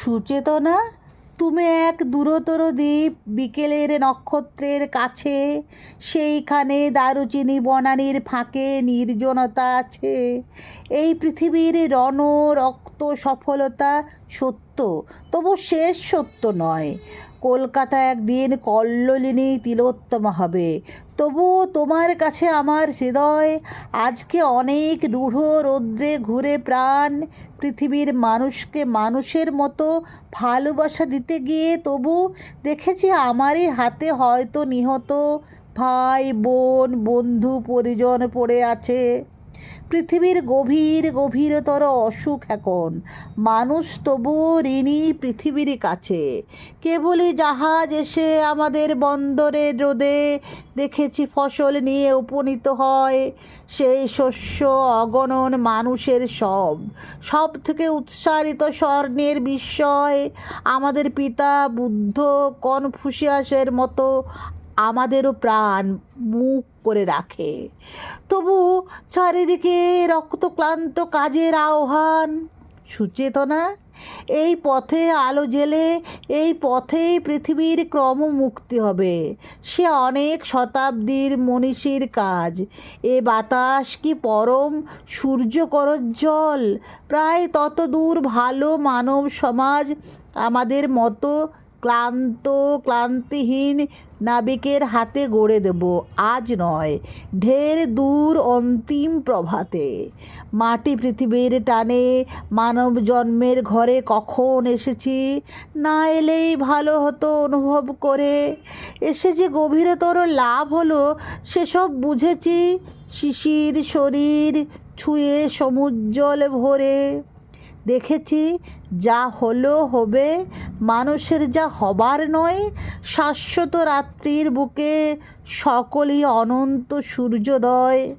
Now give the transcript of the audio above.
সুচেতনা? তুমি এক দূরতর দ্বীপ বিকেলের নক্ষত্রের কাছে, সেইখানে দারুচিনি বনানির ফাঁকে নির্জনতা আছে। এই পৃথিবীর রণ, রক্ত, সফলতা সত্য, তবু শেষ সত্য নয়। কলকাতা একদিন কল্লোলিনী তিলোত্তমা হবে। তবুও তোমার কাছে আমার হৃদয়, আজকে অনেক রূঢ় রৌদ্রে ঘুরে প্রাণ, পৃথিবীর মানুষকে মানুষের মতো ভালোবাসা দিতে গিয়ে তবু দেখেছি আমারই হাতে হয়তো নিহত ভাই, বোন, বন্ধু, পরিজন পড়ে আছে। পৃথিবীর গভীর গভীরতর অসুখ এখন। মানুষ তবুও ঋণী পৃথিবীর কাছে। কেবলই জাহাজ এসে আমাদের বন্দরের রোদে দেখেছি ফসল নিয়ে উপনীত হয়। সেই শস্য অগণন মানুষের সব। সব থেকে উৎসারিত স্বর্ণের বিস্ময় আমাদের পিতা বুদ্ধ কনফুসিয়াসের মতো আমাদেরও প্রাণ মুখ করে রাখে। তবু চারিদিকে রক্তক্লান্ত কাজের আহ্বান। সুচেতনা, এই পথে আলো জেলে, এই পথেই পৃথিবীর ক্রম মুক্তি হবে। সে অনেক শতাব্দীর মনীষীর কাজ। এ বাতাস কি পরম করজ্জ্বল প্রায় তত দূর ভালো মানব সমাজ আমাদের মতো ক্লান্ত, ক্লান্তিহীন নাবিকের হাতে গড়ে দেব। আজ নয়, ঢের দূর অন্তিম প্রভাতে। মাটি পৃথিবীর টানে মানব জন্মের ঘরে কখন এসেছি? না এলেই ভালো হতো অনুভব করে। এসে যে গভীরতর লাভ হলো, সেসব বুঝেছি। শিশির শরীর ছুঁয়ে সমুজ্জ্বল ভরে। দেখেছি, যা হলো হবে মানুষের যা হবার নয় শাশ্বত রাত্রির বুকে সকলই অনন্ত সূর্যোদয়।